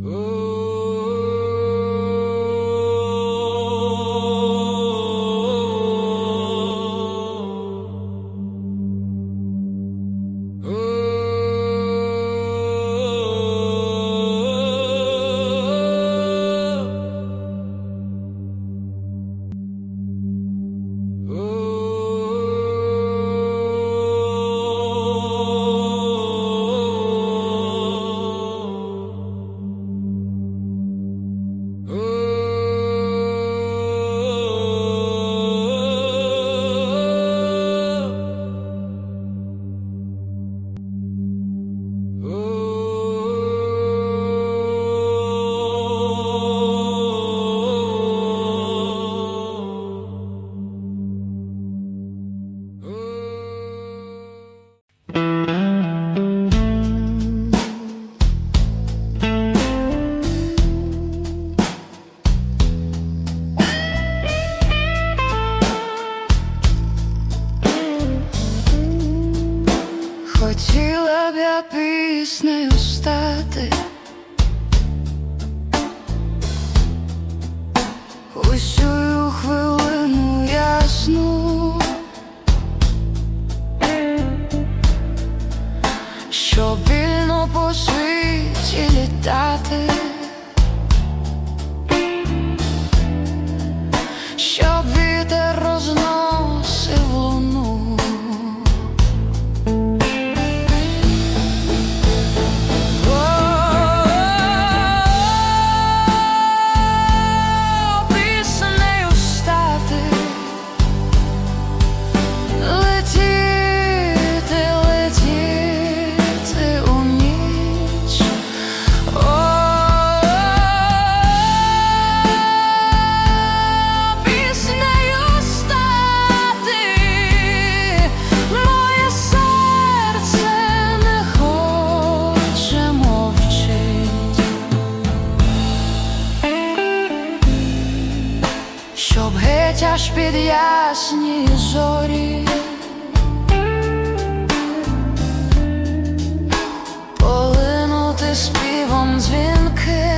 Oh Хотіла б я піснею стати Усю хвилину аж під ясні зорі. Полинути співом дзвінки,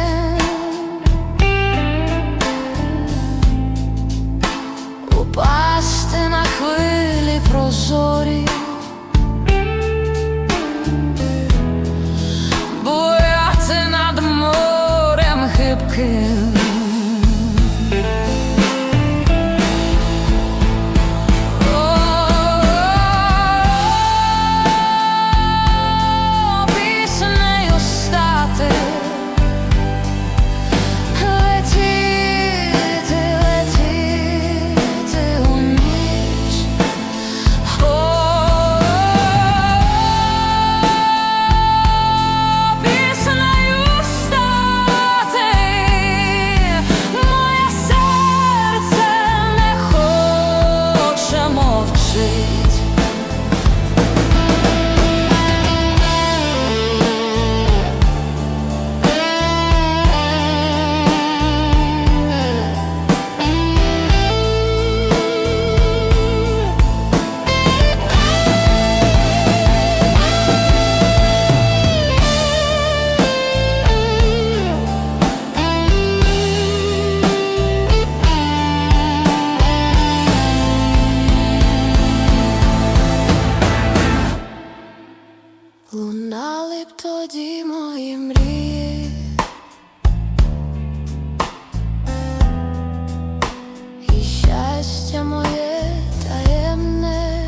Упасти на хвилі прозорі Лунали б тоді мої мрії, і щастя моє таємне,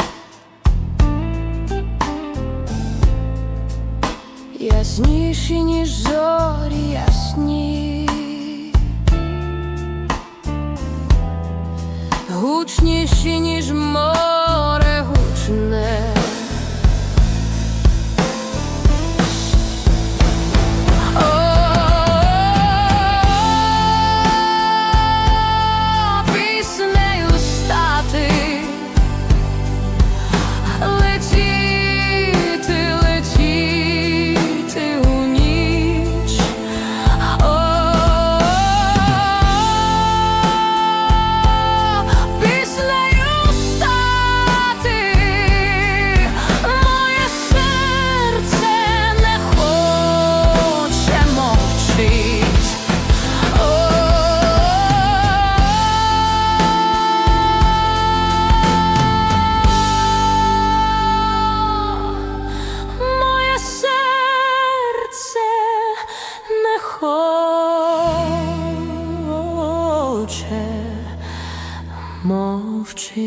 ясніші, ніж зорі ясні, гучніші, ніж море гучне. мовчить.